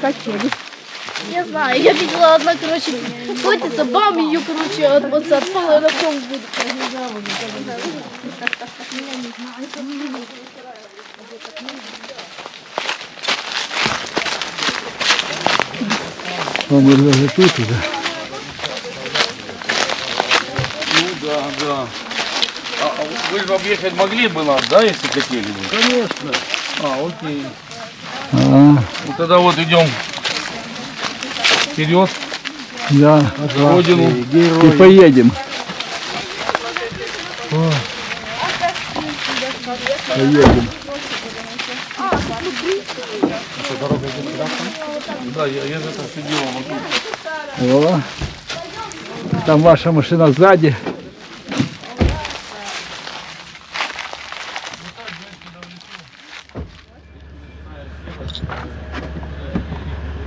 качели. Я знаю, я видела одна, короче, котится, бам, ее, короче, от вот отпала, и на том будет. Он даже тут уже. Ну да, да. А, а вы же объехать могли бы нас, да, если хотели бы? Конечно. А, окей. А, Ну тогда вот идем вперед. да. За родину. И поедем. О. Поедем. Да, я, я же это все делал. О. Там ваша машина сзади.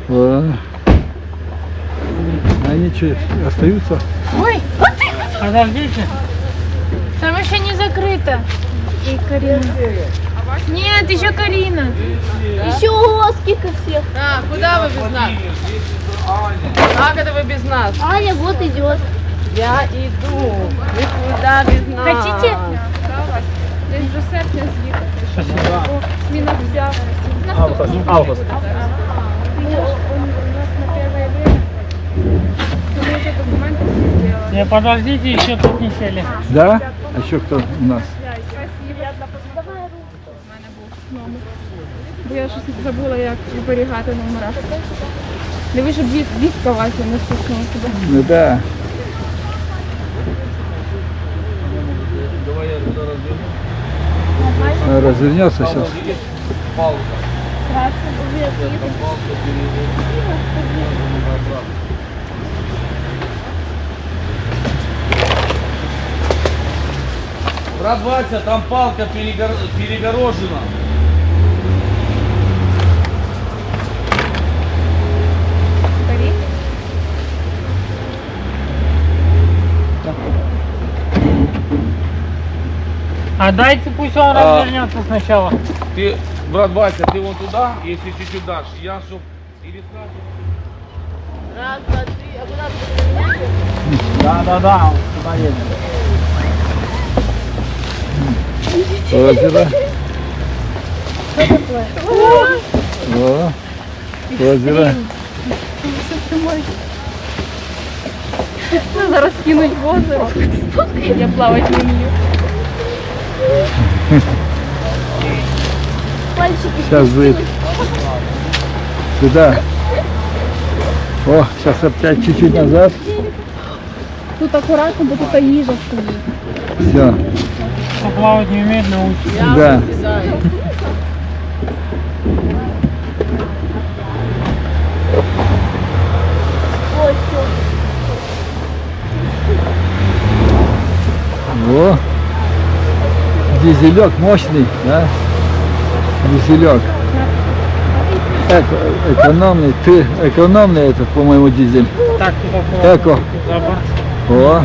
О. Они что, остаются? Ой, Подождите. там еще не закрыто. И Карина. Нет, еще Карина. Еще о, сколько всех. А, куда вы без нас? Как это вы без нас? Аня вот идет. Я иду. Вы куда без нас? Хотите? Десь вже серпня Він нас взяв. Август. У нас на первое время. То ми вже документи всі зробили. Не, подождите, еще тут не сели. Да? А еще кто у нас? Бо я щось забула, як зберігати номера. Диви, щоб дід, дітка Вася не стукнула себе. Ну да. Давай я туда разверну. А, Развернется сейчас. Видишь? Брат Вася, там палка перегор- перегорожена. А дайте пусть он А. развернется сначала. Ты, брат Вася, ты вон туда, если чуть-чуть дашь, я чтоб или сразу. Раз, два, три. А куда ты? Да, да, да. Туда едем. Озеро. О, озеро. Надо розкинуть в озеро. Я плавати не вмію. Пальчики. Сейчас будет. Сюда. О, сейчас опять чуть-чуть назад. Тут акуратно, бо тут їжа стоїть. Все. Кто плавать не умеет, научится. Да. О, дизелек мощный, да? Дизелек. Эко- экономный, ты экономный этот, по-моему, дизель. Так, Эко. За борт. О,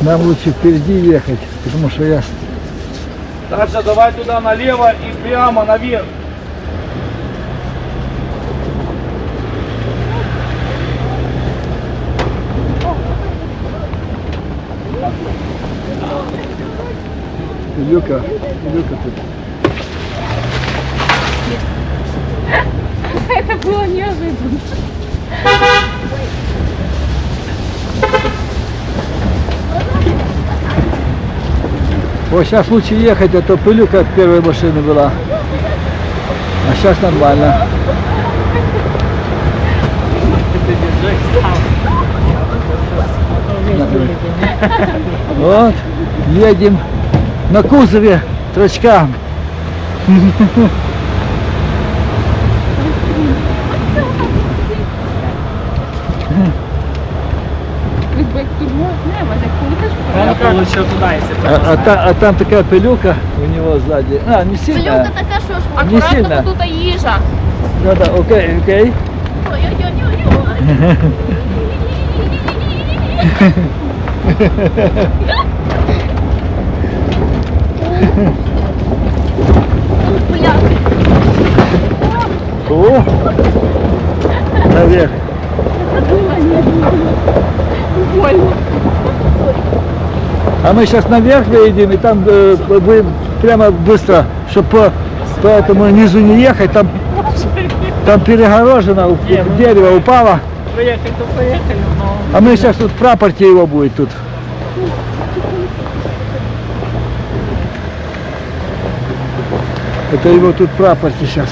нам лучше впереди ехать, потому что я... Дальше давай туда налево и прямо наверх. Илюка, Илюка тут. Це було неожиданно. Вот сейчас лучше ехать, а то пылюка от первой машины была. А сейчас нормально. Вот, едем на кузове трочкам. А лучше туда, если А, а та- а там такая пылюка у него сзади. А, не сильно. Пилюка така, що ж. Не сильно. тут їжа. Да, да, окей, окей. О! Наверх. А мы сейчас наверх выйдем и там э, будем прямо быстро, чтобы по, по этому низу не ехать, там, там перегорожено, у- дерево упало. Поехать, то поехали, но... А мы сейчас тут прапорте его будет тут. Это его тут прапорте сейчас.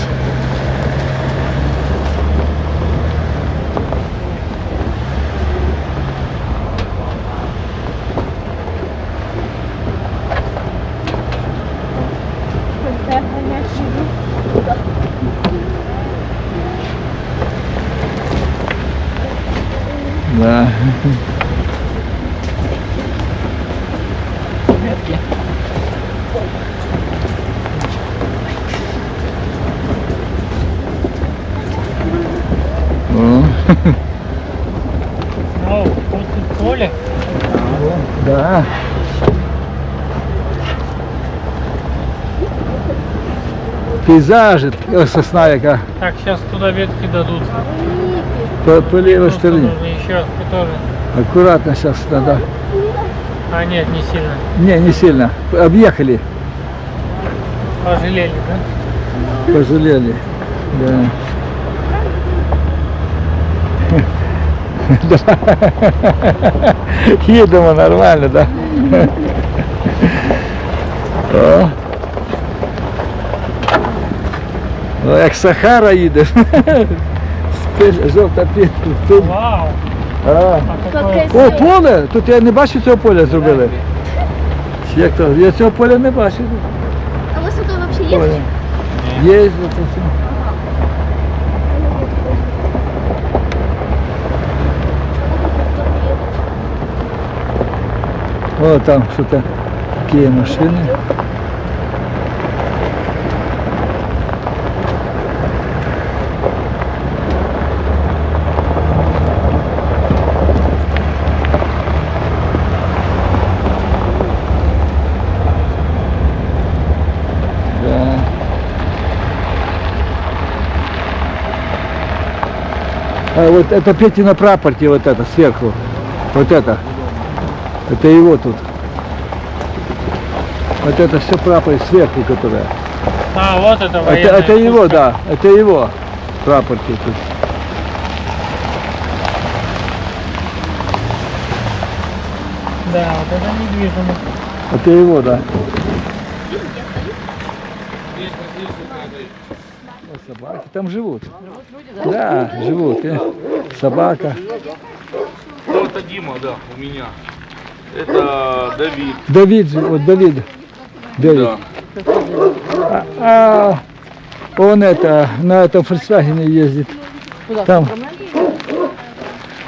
Да. О, О, тут поле. Да. Пейзажи, э, сосна яка Так, сейчас туда ветки дадут. по, по левой Просто стороне. нужно еще раз тоже. Аккуратно сейчас надо. А, нет, не сильно. Не, не сильно. Объехали, Пожалели, да? пожалели. Да. Да. Їдемо нормально, да? О. О, як Сахара їде. Спи- Жовта піль. Вау! А. А какое... О, поле! Тут я не бачу цього поля зробили. Чи Як то? Я цього поля не бачу. А ви сюди взагалі є? Поле. Є вот це. О, там что-то какие машины. А вот это Петина прапорте, вот это сверху. Вот это. Это его тут. Вот это все прапор сверху, которая. А, вот это Это, военная это его, пушка. да. Это его прапорте тут. Да, вот это недвижимо. Это его, да. Вот собаки там живут. Да, живут. э. Собака. Ну, это Дима, да, у меня. Это Давид. Давид, же- вот Давид. Давид. Да. А он это, на этом Volkswagen ездит. Там.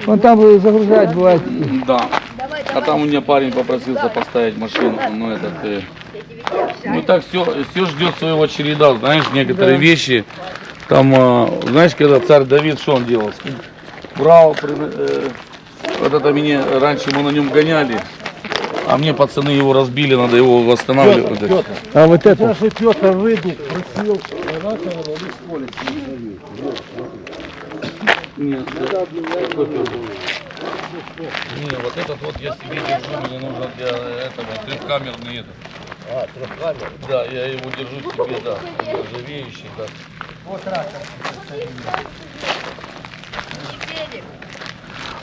Он там э, загружать бывает. Да. А там у меня парень попросился поставить машину, но этот... ну так все, все ждет своего череда, знаешь, некоторые вещи. Там, э, знаешь, когда царь Давид, что он делал? Брал, э, вот это мне, раньше мы на нем гоняли, а мне пацаны его разбили, надо его восстанавливать. А вот это, Наша тетя Рыбник просил Нет, Не, вот этот вот я себе держу, мне нужно для этого трехкамерный этот. А, трехкамер. Да, я его держу себе, да, нержавеющий, да.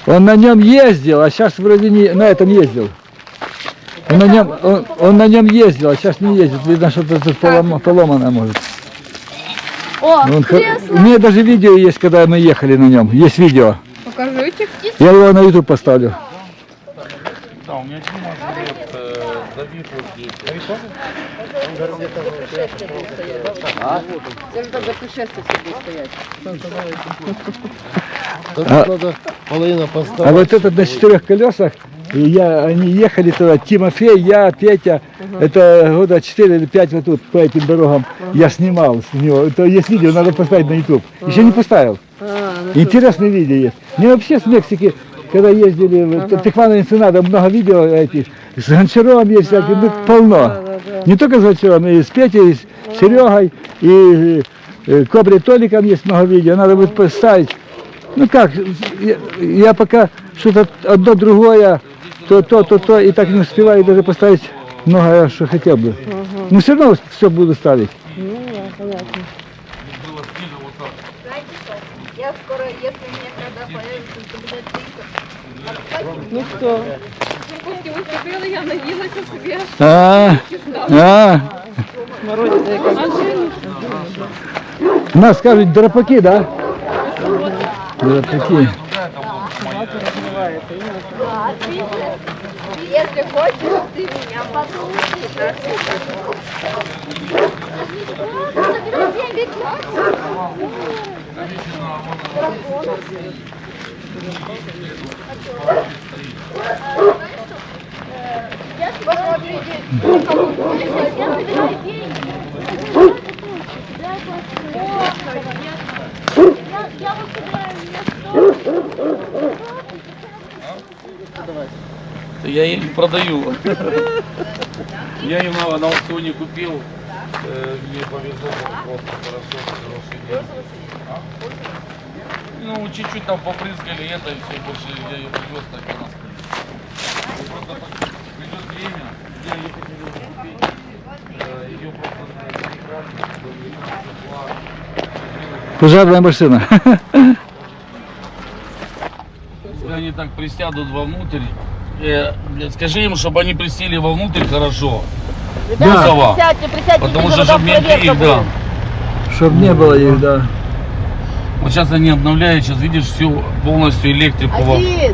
он на нем ездил, а сейчас вроде не на этом ездил. Он на нем, он, он на нем ездил, а сейчас не ездит. Видно, что-то тут полома- поломано может. О, Он хо- кресло. У меня даже видео есть, когда мы ехали на нем. Есть видео. Покажите. Я его на YouTube поставлю. У меня Дима живет, э, Давид вот здесь. Тут А- надо половина А вот этот на четырех колесах, И я, они ехали туда, Тимофей, я, Петя, это года 4 или 5 вот тут по этим дорогам я снимал с него. Это есть видео, надо поставить на YouTube. Еще не поставил. Интересные видео есть. Мне вообще с Мексики, когда ездили в Тихвана Энсенада, много видео этих, с Гончаром есть всякие, ну, полно. Не только с Гончаром, и с Петей, и с Серегой, и э, Кобре Толиком есть много видео, надо будет поставить. Ну как, я, я пока что-то одно другое, то, то, то, то, и так не успеваю даже поставить многое, что хотел бы. Но все равно все буду ставить. Ну что? Костя, ви зробили, я наїлася собі. А, а. Яка. Нас кажуть драпаки, да? Драпаки. Если хочешь, ты меня послушай. Забирай деньги, Я ее не продаю. Я ее на, аукционе купил. Э, Мне повезло просто хорошо? Ну, чуть-чуть там попрыскали это и все, больше я ее привез, так и она стоит. Просто придет время, я ее хотел купить. Э, Ее просто прекрасно, чтобы ее тепла. Пожарная машина. Если они так присядут вовнутрь, э, блядь, скажи им, чтобы они присели вовнутрь хорошо. Да. Кузова. Присядьте, присядьте, Потому что чтобы проверка их, да. будет. Чтоб не было их, да. Вот сейчас они обновляют, сейчас видишь всю полностью электрику. во- Азиз,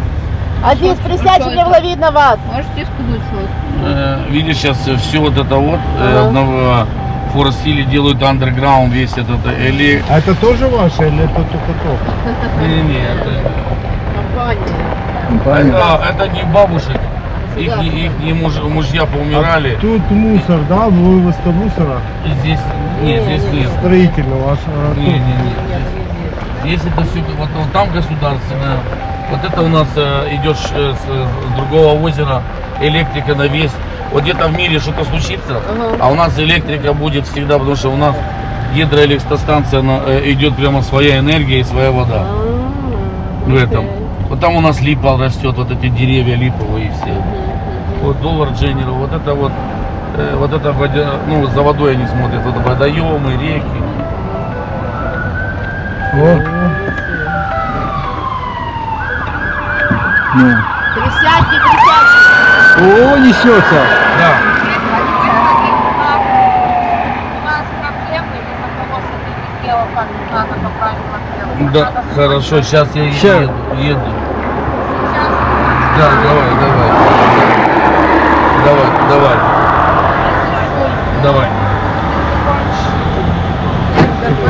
Азиз, присядьте, мне было видно вас. Можете сказать, що? Э, видишь сейчас все вот это вот э, на Форест Хилле делают андерграунд весь этот э, эле... А это тоже ваше или это только то? Не, не, это, Компания. это, это не бабушек. Их, их, муж- мужья поумирали. Тут мусор, да? Вывозка мусора И здесь нет, здесь нет. строительного. аж, а, Не, тут. не, Здесь это все, вот, вот там государственное. Вот это у нас э, идешь э, с, с другого озера, электрика на весь. Вот где-то в мире что-то случится, а у нас электрика будет всегда, потому что у нас гидроэлектростанция она, э, идет прямо своя энергия и своя вода. В этом. Вот там у нас липа растет, вот эти деревья липовые все. Вот доллар Дженнеру, вот это вот, э, вот это водя- ну за водой они смотрят, вот водоемы, реки. О. Ну. Присядьте, присядьте. О, несется. Да. Да, хорошо, сейчас я Ща. еду, еду. Да, давай, давай. Давай, давай. Давай.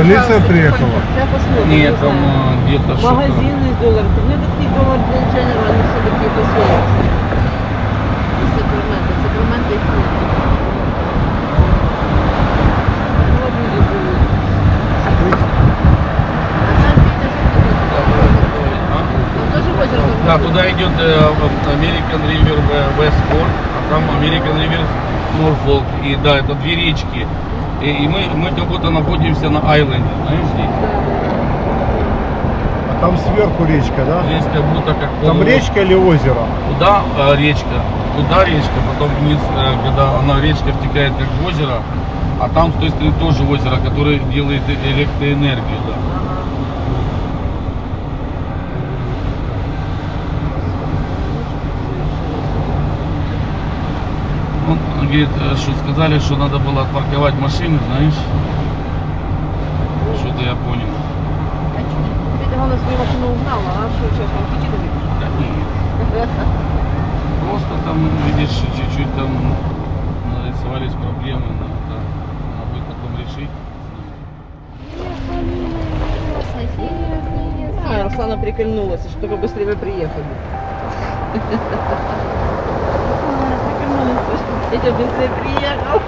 Полиция приехала. Нет, там э, где-то что-то. Магазины из долларов. У меня такие доллар для General, они все такие по-своему. Из Сакраменто. Сакраменто их нет. Ну, Да, туда идет э, American River в- Westport, а там American River Norfolk. И да, это две речки. И, и мы, мы как будто находимся на айленде, знаешь, здесь. А там сверху речка, да? Здесь как будто как Там полу- речка или озеро? Туда э, речка, туда речка, потом вниз, э, когда она речка втекает как в озеро, а там с той стороны тоже озеро, которое делает электроэнергию, да. Говорит, э, что сказали, что надо было отпарковать машины, знаешь. Что-то я понял. Она свою машину угнала, а что сейчас вам пяти Да нет. Просто там, видишь, чуть-чуть там нарисовались проблемы, надо, надо будет потом решить. А, Руслана прикольнулась, чтобы быстрее приехали. Петя быстрее приехал.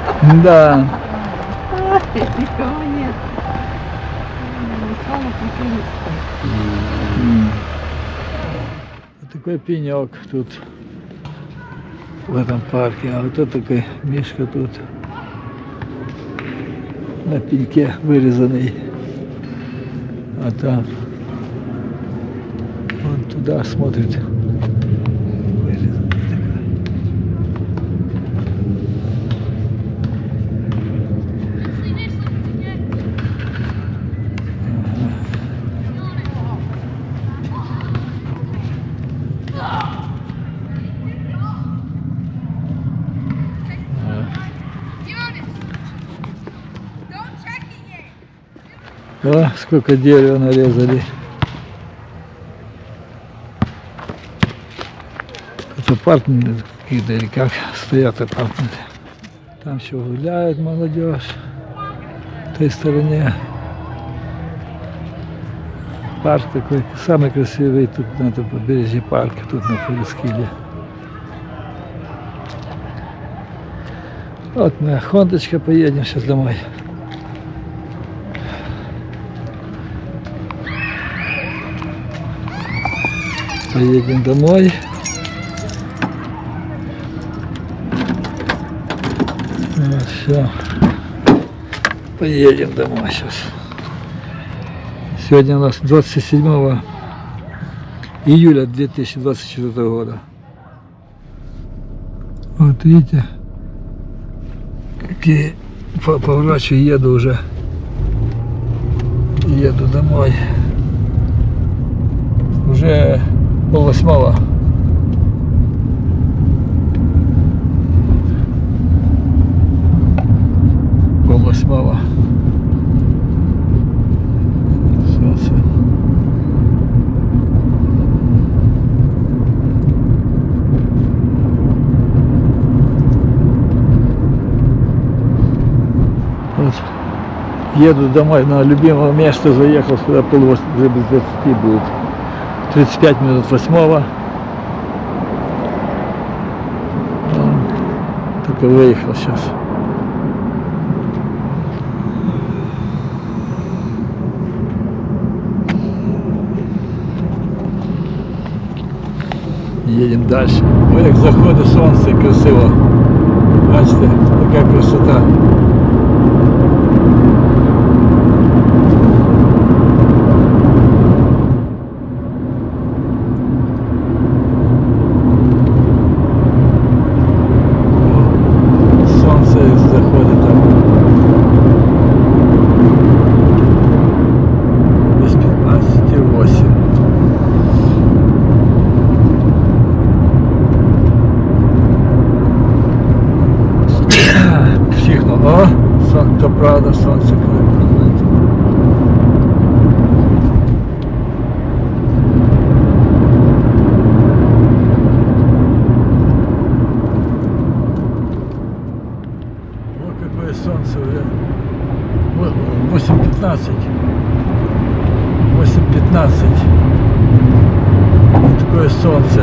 Да. Никого нет. Вот такой пенек тут в этом парке. А вот тут такой мишка тут на пеньке вырезанный. А там он туда смотрит. Вырезанный такой. О, сколько дерева нарезали. Это апартаменты какие-то или как стоят апартаменты. Там еще гуляет молодежь. В той стороне. Парк такой, самый красивый тут на этом побережье парка, тут на Фурискиле. Вот моя хондочка, поедем сейчас домой. Поедем домой. Вот, все. Поедем домой сейчас. Сегодня у нас 27 июля 2024 года. Вот видите, какие по- поворачиваю, еду уже. Еду домой. Уже пол восьмого. Пол восьмого. Еду домой на любимое место, заехал сюда пол вос- уже без 20 будет. 35 минут восьмого. Только выехал сейчас. Едем дальше. Ой, як заходить сонце красиво. Бачите, така красота. Сонце заходить там. Десь 15,8. Вчихнув. О, сон, то правда, сонце коли проходить. Какое солнце уже. Во- 8.15. 8.15. Вот такое солнце.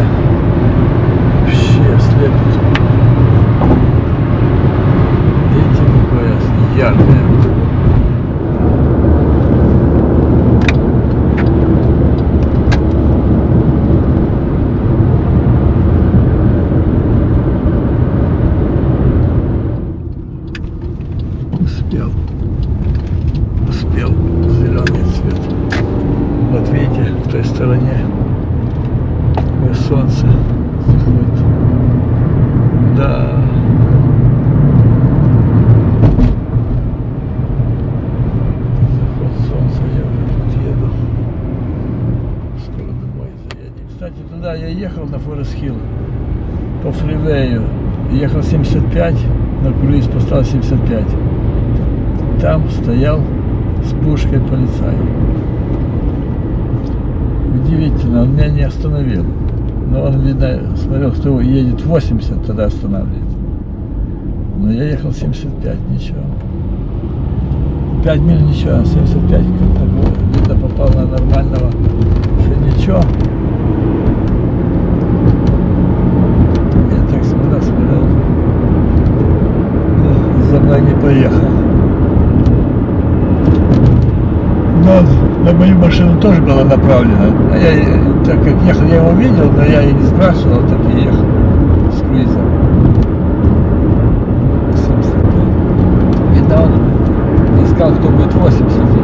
Вообще слепит. Видите, какое яркое. Успел. Успел. Зеленый цвет. Вот видите, в той стороне какое солнце заходит. Да. Заход солнца, я уже тут еду. Скоро домой заедем. Кстати, туда я ехал на Форест Хилл по фривею. Ехал 75, на круиз поставил 75. Там стоял с пушкой полицай. Удивительно, он меня не остановил. Но он, видно, смотрел, кто едет 80, тогда останавливает. Но я ехал 75, ничего. 5 миль ничего, а 75 как-то было. видно попал на нормального, что ничего. Не поехал. Но на мою машину тоже было направлено. А я, э, так как ехал, я его видел, но я и не спрашивал, так и ехал с круизом. 75. Видно, он искал, кто будет 80